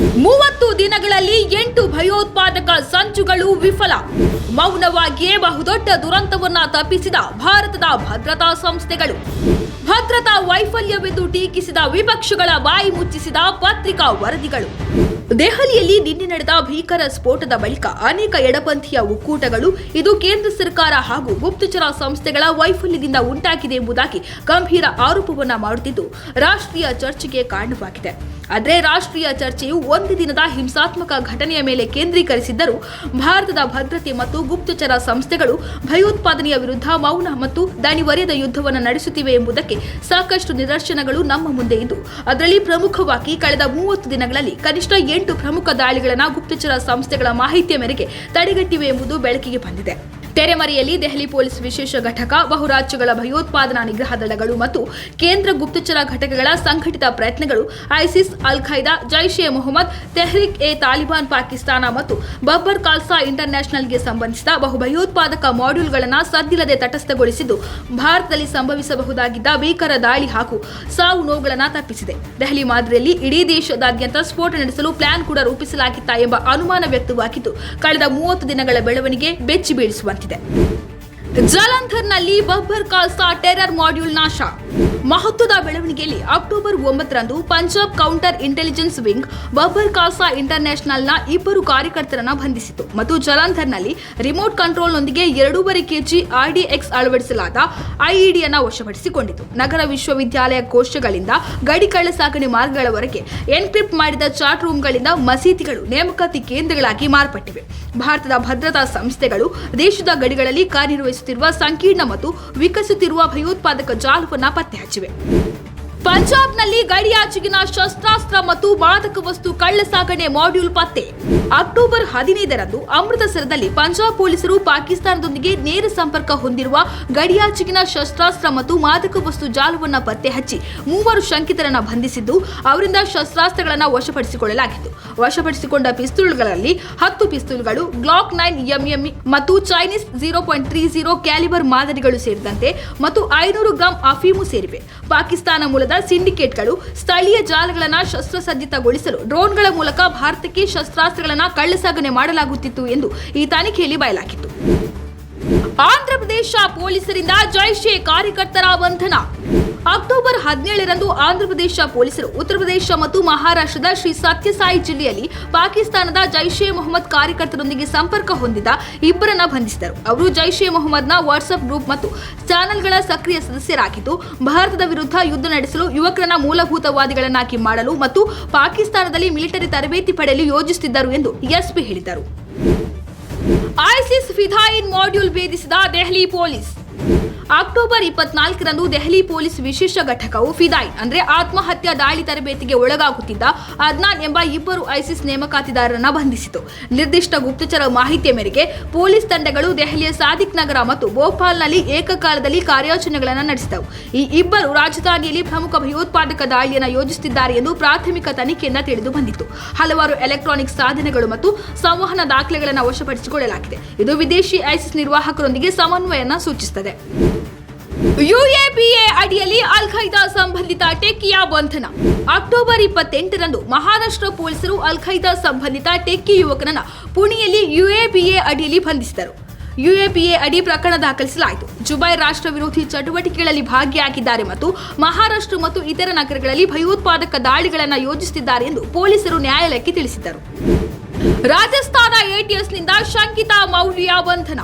ಮೂವತ್ತು ದಿನಗಳಲ್ಲಿ ಎಂಟು ಭಯೋತ್ಪಾದಕ ಸಂಚುಗಳು ವಿಫಲ. ಮೌನವಾಗಿಯೇ ಬಹುದೊಡ್ಡ ದುರಂತವನ್ನ ತಪ್ಪಿಸಿದ ಭಾರತದ ಭದ್ರತಾ ಸಂಸ್ಥೆಗಳು. ಭದ್ರತಾ ವೈಫಲ್ಯವೆಂದು ಟೀಕಿಸಿದ ವಿಪಕ್ಷಗಳ ಬಾಯಿ ಮುಚ್ಚಿಸಿದ ಪತ್ರಿಕಾ ವರದಿಗಳು. ದೆಹಲಿಯಲ್ಲಿ ನಿನ್ನೆ ನಡೆದ ಭೀಕರ ಸ್ಫೋಟದ ಬಳಿಕ ಅನೇಕ ಎಡಪಂಥೀಯ ಒಕ್ಕೂಟಗಳು, ಇದು ಕೇಂದ್ರ ಸರ್ಕಾರ ಹಾಗೂ ಗುಪ್ತಚರ ಸಂಸ್ಥೆಗಳ ವೈಫಲ್ಯದಿಂದ ಉಂಟಾಗಿದೆ ಎಂಬುದಾಗಿ ಗಂಭೀರ ಆರೋಪವನ್ನ ಮಾಡುತ್ತಿದ್ದು, ರಾಷ್ಟ್ರೀಯ ಚರ್ಚೆಗೆ ಕಾರಣವಾಗಿದೆ. ಆದರೆ ರಾಷ್ಟ್ರೀಯ ಚರ್ಚೆಯು ಒಂದು ದಿನದ ಹಿಂಸಾತ್ಮಕ ಘಟನೆಯ ಮೇಲೆ ಕೇಂದ್ರೀಕರಿಸಿದ್ದರೂ ಭಾರತದ ಭದ್ರತೆ ಮತ್ತು ಗುಪ್ತಚರ ಸಂಸ್ಥೆಗಳು ಭಯೋತ್ಪಾದನೆಯ ವಿರುದ್ಧ ಮೌನ ಮತ್ತು ದಣಿವರಿಯದ ಯುದ್ಧವನ್ನು ನಡೆಸುತ್ತಿವೆ ಎಂಬುದಕ್ಕೆ ಸಾಕಷ್ಟು ನಿದರ್ಶನಗಳು ನಮ್ಮ ಮುಂದೆ ಇದ್ದು, ಅದರಲ್ಲಿ ಪ್ರಮುಖವಾಗಿ ಕಳೆದ ಮೂವತ್ತು ದಿನಗಳಲ್ಲಿ ಕನಿಷ್ಠ ಎಂಟು ಪ್ರಮುಖ ದಾಳಿಗಳನ್ನು ಗುಪ್ತಚರ ಸಂಸ್ಥೆಗಳ ಮಾಹಿತಿಯ ಮೇರೆಗೆ ತಡೆಗಟ್ಟಿವೆ ಎಂಬುದು ಬೆಳಕಿಗೆ ಬಂದಿದೆ. ತೆರೆಮರೆಯಲ್ಲಿ ದೆಹಲಿ ಪೊಲೀಸ್ ವಿಶೇಷ ಘಟಕ, ಬಹುರಾಜ್ಯಗಳ ಭಯೋತ್ಪಾದನಾ ನಿಗ್ರಹ ದಳಗಳು ಮತ್ತು ಕೇಂದ್ರ ಗುಪ್ತಚರ ಘಟಕಗಳ ಸಂಘಟಿತ ಪ್ರಯತ್ನಗಳು, ISIS al Qaeda Jaish e Mohammed, Tehrik e Taliban Pakistan ಮತ್ತು ಬಬ್ಬರ್ ಖಾಲ್ಸಾ ಇಂಟರ್ನ್ಯಾಷನಲ್ಗೆ ಸಂಬಂಧಿಸಿದ ಬಹು ಭಯೋತ್ಪಾದಕ ಮಾಡ್ಯೂಲ್ಗಳನ್ನು ಸದ್ದಿಲ್ಲದೆ ತಟಸ್ಥಗೊಳಿಸಿದ್ದು ಭಾರತದಲ್ಲಿ ಸಂಭವಿಸಬಹುದಾಗಿದ್ದ ಭೀಕರ ದಾಳಿ ಹಾಗೂ ಸಾವು ನೋವುಗಳನ್ನು ತಪ್ಪಿಸಿದೆ. ದೆಹಲಿ ಮಾದರಿಯಲ್ಲಿ ಇಡೀ ದೇಶದಾದ್ಯಂತ ಸ್ಫೋಟ ನಡೆಸಲು ಪ್ಲಾನ್ ಕೂಡ ರೂಪಿಸಲಾಗಿತ್ತ ಎಂಬ ಅನುಮಾನ ವ್ಯಕ್ತವಾಗಿದ್ದು, ಕಳೆದ ಮೂವತ್ತು ದಿನಗಳ ಬೆಳವಣಿಗೆ ಬೆಚ್ಚಿ きで。ಜಲಂಧರ್ನಲ್ಲಿ ಬಬ್ಬರ್ ಖಾಲ್ಸಾ ಟೆರರ್ ಮಾಡ್ಯೂಲ್ ನಾಶ. ಮಹತ್ವದ ಬೆಳವಣಿಗೆಯಲ್ಲಿ ಅಕ್ಟೋಬರ್ ಒಂಬತ್ತರಂದು Punjab counter intelligence wing Babbar Khalsa ಇಂಟರ್ನ್ಯಾಷನಲ್ನ ಇಬ್ಬರು ಕಾರ್ಯಕರ್ತರನ್ನು ಬಂಧಿಸಿತು ಮತ್ತು ಜಲಂಧರ್ನಲ್ಲಿ ರಿಮೋಟ್ ಕಂಟ್ರೋಲ್ನೊಂದಿಗೆ ಎರಡೂವರೆ ಕೆಜಿ ಆರ್ಡಿಎಕ್ಸ್ ಅಳವಡಿಸಲಾದ ಐಇಡಿಯನ್ನು ವಶಪಡಿಸಿಕೊಂಡಿತು. ನಗರ ವಿಶ್ವವಿದ್ಯಾಲಯ ಕೋಶಗಳಿಂದ ಗಡಿ ಕಳ್ಳಸಾಗಣೆ ಮಾರ್ಗಗಳವರೆಗೆ ಎನ್ಕ್ರಿಪ್ಟ್ ಮಾಡಿದ ಚಾಟ್ ರೂಮ್ಗಳಿಂದ ಮಸೀದಿಗಳು ನೇಮಕಾತಿ ಕೇಂದ್ರಗಳಾಗಿ ಮಾರ್ಪಟ್ಟಿವೆ. ಭಾರತದ ಭದ್ರತಾ ಸಂಸ್ಥೆಗಳು ದೇಶದ ಗಡಿಗಳಲ್ಲಿ ಕಾರ್ಯನಿರ್ವಹಿಸುತ್ತಿರುವ ಸಂಕೀರ್ಣ ಮತ್ತು ವಿಕಸಿಸುತ್ತಿರುವ ಭಯೋತ್ಪಾದಕ ಜಾಲವನ್ನು ಪತ್ತೆ ಹಚ್ಚಿವೆ ಪಂಜಾಬ್ನಲ್ಲಿ ಗಡಿಯಾಚೆಗಿನ ಶಸ್ತ್ರಾಸ್ತ್ರ ಮತ್ತು ಮಾದಕ ವಸ್ತು ಕಳ್ಳಸಾಗಣೆ ಮಾಡ್ಯೂಲ್ ಪತ್ತೆ. ಅಕ್ಟೋಬರ್ ಹದಿನೈದರಂದು ಅಮೃತಸರದಲ್ಲಿ ಪಂಜಾಬ್ ಪೊಲೀಸರು ಪಾಕಿಸ್ತಾನದೊಂದಿಗೆ ನೇರ ಸಂಪರ್ಕ ಹೊಂದಿರುವ ಗಡಿಯಾಚೆಗಿನ ಶಸ್ತ್ರಾಸ್ತ್ರ ಮತ್ತು ಮಾದಕ ವಸ್ತು ಜಾಲವನ್ನ ಪತ್ತೆ ಹಚ್ಚಿ ಮೂವರು ಶಂಕಿತರನ್ನು ಬಂಧಿಸಿದ್ದು, ಅವರಿಂದ ಶಸ್ತ್ರಾಸ್ತ್ರಗಳನ್ನು ವಶಪಡಿಸಿಕೊಳ್ಳಲಾಗಿತ್ತು. ವಶಪಡಿಸಿಕೊಂಡ ಪಿಸ್ತೂಲ್ಗಳಲ್ಲಿ ಹತ್ತು ಪಿಸ್ತೂಲ್ಗಳು ಗ್ಲಾಕ್ ನೈನ್ ಎಂಎಂ ಮತ್ತು Chinese zero point three zero calibre ಮಾದರಿಗಳು ಸೇರಿದಂತೆ ಮತ್ತು ಐನೂರು ಗ್ರಾಂ ಅಫೀಮು ಸೇರಿವೆ. ಪಾಕಿಸ್ತಾನ ಮೂಲದ ಸಿಂಡಿಕೇಟ್ಗಳು ಸ್ಥಳೀಯ ಜಾಲಗಳನ್ನು ಶಸ್ತ್ರಸಜ್ಜಿತಗೊಳಿಸಲು ಡ್ರೋನ್ಗಳ ಮೂಲಕ ಭಾರತಕ್ಕೆ ಶಸ್ತ್ರಾಸ್ತ್ರಗಳನ್ನು ಕಳ್ಳಸಾಗಣೆ ಮಾಡಲಾಗುತ್ತಿತ್ತು ಎಂದು ಈ ತನಿಖೆಯಲ್ಲಿ ಬಯಲಾಗಿತ್ತು. ಆಂಧ್ರಪ್ರದೇಶ ಪೊಲೀಸರಿಂದ ಜೈಷೆ ಕಾರ್ಯಕರ್ತರ ಬಂಧನ. ಅಕ್ಟೋಬರ್ ಹದಿನೇಳರಂದು ಆಂಧ್ರಪ್ರದೇಶ ಪೊಲೀಸರು, ಉತ್ತರ ಪ್ರದೇಶ ಮತ್ತು ಮಹಾರಾಷ್ಟ್ರದ ಶ್ರೀ ಸತ್ಯಸಾಯಿ ಜಿಲ್ಲೆಯಲ್ಲಿ ಪಾಕಿಸ್ತಾನದ ಜೈಷ್ ಎ ಮೊಹಮ್ಮದ್ ಕಾರ್ಯಕರ್ತರೊಂದಿಗೆ ಸಂಪರ್ಕ ಹೊಂದಿದ ಇಬ್ಬರನ್ನ ಬಂಧಿಸಿದರು. ಅವರು ಜೈಷ್ ಎ ಮೊಹಮ್ಮದ್ನ ವಾಟ್ಸ್ಆಪ್ ಗ್ರೂಪ್ ಮತ್ತು ಚಾನೆಲ್ಗಳ ಸಕ್ರಿಯ ಸದಸ್ಯರಾಗಿದ್ದು, ಭಾರತದ ವಿರುದ್ಧ ಯುದ್ಧ ನಡೆಸಲು ಯುವಕರನ್ನ ಮೂಲಭೂತವಾದಿಗಳನ್ನಾಗಿ ಮಾಡಲು ಮತ್ತು ಪಾಕಿಸ್ತಾನದಲ್ಲಿ ಮಿಲಿಟರಿ ತರಬೇತಿ ಪಡೆಯಲು ಯೋಜಿಸುತ್ತಿದ್ದರು ಎಂದು ಎಸ್ಪಿ ಹೇಳಿದರು. ಐಸಿಸ್ ಫಿಧಾಯಿನ್ ಮಾಡ್ಯೂಲ್ ಭೇದಿಸಿದ ದೆಹಲಿ ಪೊಲೀಸ್. ಅಕ್ಟೋಬರ್ ಇಪ್ಪತ್ನಾಲ್ಕರಂದು ದೆಹಲಿ ಪೊಲೀಸ್ ವಿಶೇಷ ಘಟಕವು ಫಿದಾಯ್ ಅಂದ್ರೆ ಆತ್ಮಹತ್ಯಾ ದಾಳಿ ತರಬೇತಿಗೆ ಒಳಗಾಗುತ್ತಿದ್ದ ಅದ್ನಾನ್ ಎಂಬ ಇಬ್ಬರು ಐಸಿಸ್ ನೇಮಕಾತಿದಾರರನ್ನ ಬಂಧಿಸಿತು. ನಿರ್ದಿಷ್ಟ ಗುಪ್ತಚರ ಮಾಹಿತಿಯ ಮೇರೆಗೆ ಪೊಲೀಸ್ ತಂಡಗಳು ದೆಹಲಿಯ ಸಾದಿಕ್ ನಗರ ಮತ್ತು ಭೋಪಾಲ್ನಲ್ಲಿ ಏಕಕಾಲದಲ್ಲಿ ಕಾರ್ಯಾಚರಣೆಗಳನ್ನು ನಡೆಸಿದವು. ಈ ಇಬ್ಬರು ರಾಜಧಾನಿಯಲ್ಲಿ ಪ್ರಮುಖ ಭಯೋತ್ಪಾದಕ ದಾಳಿಯನ್ನು ಯೋಜಿಸುತ್ತಿದ್ದಾರೆ ಎಂದು ಪ್ರಾಥಮಿಕ ತನಿಖೆಯನ್ನ ತಿಳಿದು ಬಂದಿತ್ತು. ಹಲವಾರು ಎಲೆಕ್ಟ್ರಾನಿಕ್ ಸಾಧನಗಳು ಮತ್ತು ಸಂವಹನ ದಾಖಲೆಗಳನ್ನು ವಶಪಡಿಸಿಕೊಳ್ಳಲಾಗಿದೆ. ಇದು ವಿದೇಶಿ ಐಸಿಸ್ ನಿರ್ವಾಹಕರೊಂದಿಗೆ ಸಮನ್ವಯನ ಸೂಚಿಸುತ್ತದೆ. ಯುಎಪಿಎ ಅಡಿಯಲ್ಲಿ ಅಲ್ ಖೈದಾ ಸಂಬಂಧಿತ ಟೆಕ್ಕಿಯ ಬಂಧನ. ಅಕ್ಟೋಬರ್ ಇಪ್ಪತ್ತೆಂಟರಂದು ಮಹಾರಾಷ್ಟ್ರ ಪೊಲೀಸರು ಅಲ್ ಖೈದಾ ಸಂಬಂಧಿತ ಟೆಕ್ಕಿ ಯುವಕನನ್ನ ಪುಣೆಯಲ್ಲಿ ಯುಎಪಿಎ ಅಡಿಯಲ್ಲಿ ಬಂಧಿಸಿದರು. ಯುಎಪಿಎ ಅಡಿ ಪ್ರಕರಣ ದಾಖಲಿಸಲಾಯಿತು. ಜುಬೈ ರಾಷ್ಟ್ರ ವಿರೋಧಿ ಚಟುವಟಿಕೆಗಳಲ್ಲಿ ಭಾಗಿಯಾಗಿದ್ದಾರೆ ಮತ್ತು ಮಹಾರಾಷ್ಟ್ರ ಮತ್ತು ಇತರ ನಗರಗಳಲ್ಲಿ ಭಯೋತ್ಪಾದಕ ದಾಳಿಗಳನ್ನು ಯೋಜಿಸುತ್ತಿದ್ದಾರೆ ಎಂದು ಪೊಲೀಸರು ನ್ಯಾಯಾಲಯಕ್ಕೆ ತಿಳಿಸಿದರು ರಾಜಸ್ಥಾನ ಎಟಿಎಸ್ನಿಂದ ಶಂಕಿತ ಮೌಲ್ಯ ಬಂಧನ.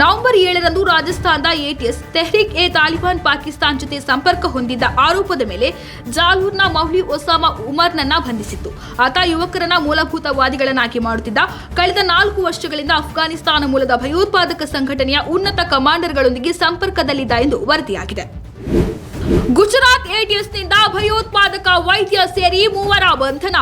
ನವೆಂಬರ್ ಏಳರಂದು ರಾಜಸ್ಥಾನದ ಎಟಿಎಸ್ ತೆಹ್ರಿಕ್ ಎ ತಾಲಿಬಾನ್ ಪಾಕಿಸ್ತಾನ್ ಜೊತೆ ಸಂಪರ್ಕ ಹೊಂದಿದ್ದ ಆರೋಪದ ಮೇಲೆ ಜಾಲೂರ್ನ ಮೌಲಿ ಒಸಾಮಾ ಉಮರ್ನನ್ನ ಬಂಧಿಸಿತ್ತು. ಆತ ಯುವಕರನ್ನ ಮೂಲಭೂತವಾದಿಗಳನ್ನಾಗಿ ಮಾಡುತ್ತಿದ್ದ. ಕಳೆದ ನಾಲ್ಕು ವರ್ಷಗಳಿಂದ ಅಫ್ಘಾನಿಸ್ತಾನ ಮೂಲದ ಭಯೋತ್ಪಾದಕ ಸಂಘಟನೆಯ ಉನ್ನತ ಕಮಾಂಡರ್ಗಳೊಂದಿಗೆ ಸಂಪರ್ಕದಲ್ಲಿದ್ದ ಎಂದು ವರದಿಯಾಗಿದೆ. ಗುಜರಾತ್ ಏಟಿಎಸ್ನಿಂದ ಭಯೋತ್ಪಾದಕ ವೈದ್ಯ ಸೇರಿ ಮೂವರ ಬಂಧನ.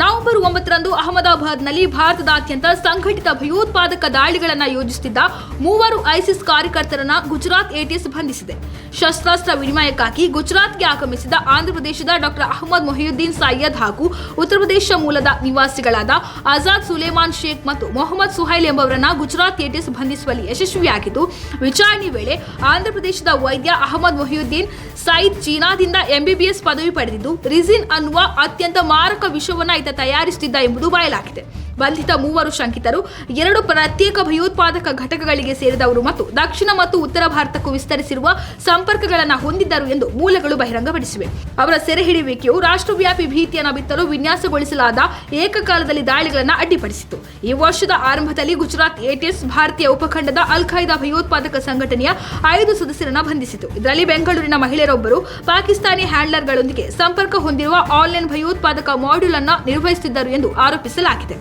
ನವೆಂಬರ್ ಒಂಬತ್ತರಂದು ಅಹಮದಾಬಾದ್ನಲ್ಲಿ ಭಾರತದಾದ್ಯಂತ ಸಂಘಟಿತ ಭಯೋತ್ಪಾದಕ ದಾಳಿಗಳನ್ನು ಯೋಜಿಸುತ್ತಿದ್ದ ಮೂವರು ಐಸಿಸ್ ಕಾರ್ಯಕರ್ತರನ್ನ ಗುಜರಾತ್ ಎಟಿಎಸ್ ಬಂಧಿಸಿದೆ. ಶಸ್ತ್ರಾಸ್ತ್ರ ವಿನಿಮಯಕ್ಕಾಗಿ ಗುಜರಾತ್ಗೆ ಆಗಮಿಸಿದ ಆಂಧ್ರಪ್ರದೇಶದ ಡಾಕ್ಟರ್ ಅಹಮದ್ ಮೊಹಿಯುದ್ದೀನ್ ಸಯ್ಯದ್ ಹಾಗೂ ಉತ್ತರ ಪ್ರದೇಶ ಮೂಲದ ನಿವಾಸಿಗಳಾದ ಆಜಾದ್ ಸುಲೇಮಾನ್ ಶೇಖ್ ಮತ್ತು ಮೊಹಮ್ಮದ್ ಸುಹೈಲ್ ಎಂಬವರನ್ನ ಗುಜರಾತ್ ಎಟಿಎಸ್ ಬಂಧಿಸುವಲ್ಲಿ ಯಶಸ್ವಿಯಾಗಿದ್ದು, ವಿಚಾರಣೆ ವೇಳೆ ಆಂಧ್ರಪ್ರದೇಶದ ವೈದ್ಯ ಅಹಮದ್ ಮೊಹಿಯುದ್ದೀನ್ ಸೈ ಸೈದ್ ಚೀನಾದಿಂದ ಎಂಬಿಬಿಎಸ್ ಪದವಿ ಪಡೆದಿದ್ದು, ರಿಜಿನ್ ಅನ್ನುವ ಅತ್ಯಂತ ಮಾರಕ ವಿಷವನ್ನು ಈತ ತಯಾರಿಸುತ್ತಿದ್ದ ಎಂಬುದು ಬಯಲಾಗಿದೆ. ಬಂಧಿತ ಮೂವರು ಶಂಕಿತರು, ಎರಡು ಪ್ರತ್ಯೇಕ ಭಯೋತ್ಪಾದಕ ಘಟಕಗಳಿಗೆ ಸೇರಿದವರು ಮತ್ತು ದಕ್ಷಿಣ ಮತ್ತು ಉತ್ತರ ಭಾರತಕ್ಕೂ ವಿಸ್ತರಿಸಿರುವ ಸಂಪರ್ಕಗಳನ್ನು ಹೊಂದಿದ್ದರು ಎಂದು ಮೂಲಗಳು ಬಹಿರಂಗಪಡಿಸಿವೆ. ಅವರ ಸೆರೆ ಹಿಡಿಯುವಿಕೆಯು ರಾಷ್ಟ್ರವ್ಯಾಪಿ ಭೀತಿಯನ್ನು ಬಿತ್ತಲು ವಿನ್ಯಾಸಗೊಳಿಸಲಾದ ಏಕಕಾಲದಲ್ಲಿ ದಾಳಿಗಳನ್ನು ಅಡ್ಡಿಪಡಿಸಿತು ಈ ವರ್ಷದ ಆರಂಭದಲ್ಲಿ ಗುಜರಾತ್ ಎಟಿಎಸ್ ಭಾರತೀಯ ಉಪಖಂಡದ ಅಲ್ ಖೈದಾ ಭಯೋತ್ಪಾದಕ ಸಂಘಟನೆಯ ಐದು ಸದಸ್ಯರನ್ನು ಬಂಧಿಸಿತು ಇದರಲ್ಲಿ ಬೆಂಗಳೂರಿನ ಮಹಿಳೆಯರೊಬ್ಬರು ಪಾಕಿಸ್ತಾನಿ ಹ್ಯಾಂಡ್ಲರ್ಗಳೊಂದಿಗೆ ಸಂಪರ್ಕ ಹೊಂದಿರುವ ಆನ್ಲೈನ್ ಭಯೋತ್ಪಾದಕ ಮಾಡ್ಯೂಲ್ ಅನ್ನು ನಿರ್ವಹಿಸುತ್ತಿದ್ದರು ಎಂದು ಆರೋಪಿಸಲಾಗಿದೆ.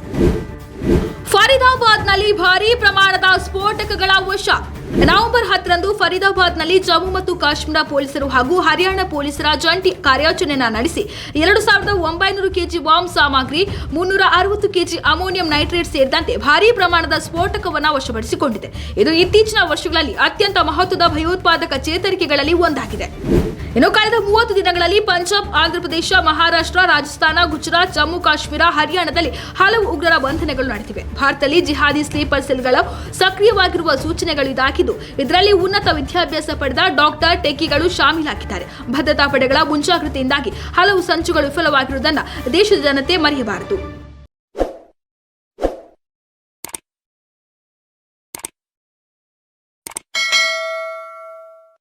ಫರೀದಾಬಾದ್ನಲ್ಲಿ ಭಾರೀ ಪ್ರಮಾಣದ ಸ್ಫೋಟಕಗಳ ವಶ. ನವೆಂಬರ್ ಹತ್ತರಂದು ಫರೀದಾಬಾದ್ನಲ್ಲಿ ಜಮ್ಮು ಮತ್ತು ಕಾಶ್ಮೀರ ಪೊಲೀಸರು ಹಾಗೂ ಹರಿಯಾಣ ಪೊಲೀಸರ ಜಂಟಿ ಕಾರ್ಯಾಚರಣೆ ನಡೆಸಿ ಎರಡು ಸಾವಿರದ ಒಂಬೈನೂರು ಕೆಜಿ ಬಾಂಬ್ ಸಾಮಗ್ರಿ, ಮುನ್ನೂರ ಅರವತ್ತು ಕೆಜಿ ಅಮೋನಿಯಂ ನೈಟ್ರೇಟ್ ಸೇರಿದಂತೆ ಭಾರೀ ಪ್ರಮಾಣದ ಸ್ಫೋಟಕವನ್ನು ವಶಪಡಿಸಿಕೊಂಡಿದೆ. ಇದು ಇತ್ತೀಚಿನ ವರ್ಷಗಳಲ್ಲಿ ಅತ್ಯಂತ ಮಹತ್ವದ ಭಯೋತ್ಪಾದಕ ಚೇತರಿಕೆಗಳಲ್ಲಿ ಒಂದಾಗಿದೆ. ಇನ್ನು ಕಳೆದ ಮೂವತ್ತು ದಿನಗಳಲ್ಲಿ ಪಂಜಾಬ್, ಆಂಧ್ರಪ್ರದೇಶ, ಮಹಾರಾಷ್ಟ್ರ, ರಾಜಸ್ಥಾನ, ಗುಜರಾತ್, ಜಮ್ಮು, ಕಾಶ್ಮೀರ, ಹರಿಯಾಣದಲ್ಲಿ ಹಲವು ಉಗ್ರರ ಬಂಧನಗಳು ನಡೆದಿವೆ. ಭಾರತದಲ್ಲಿ ಜಿಹಾದಿ ಸ್ಲೀಪರ್ ಸೆಲ್ಗಳು ಸಕ್ರಿಯವಾಗಿರುವ ಸೂಚನೆಗಳು ಇದಾಗಿದ್ದು, ಇದರಲ್ಲಿ ಉನ್ನತ ವಿದ್ಯಾಭ್ಯಾಸ ಪಡೆದ ಡಾಕ್ಟರ್ ಟೆಕಿಗಳು ಶಾಮೀಲಾಗಿದ್ದಾರೆ. ಭದ್ರತಾ ಪಡೆಗಳ ಮುಂಜಾಗ್ರತೆಯಿಂದಾಗಿ ಹಲವು ಸಂಚುಗಳು ವಿಫಲವಾಗಿರುವುದನ್ನು ದೇಶದ ಜನತೆ ಮರೆಯಬಾರದು.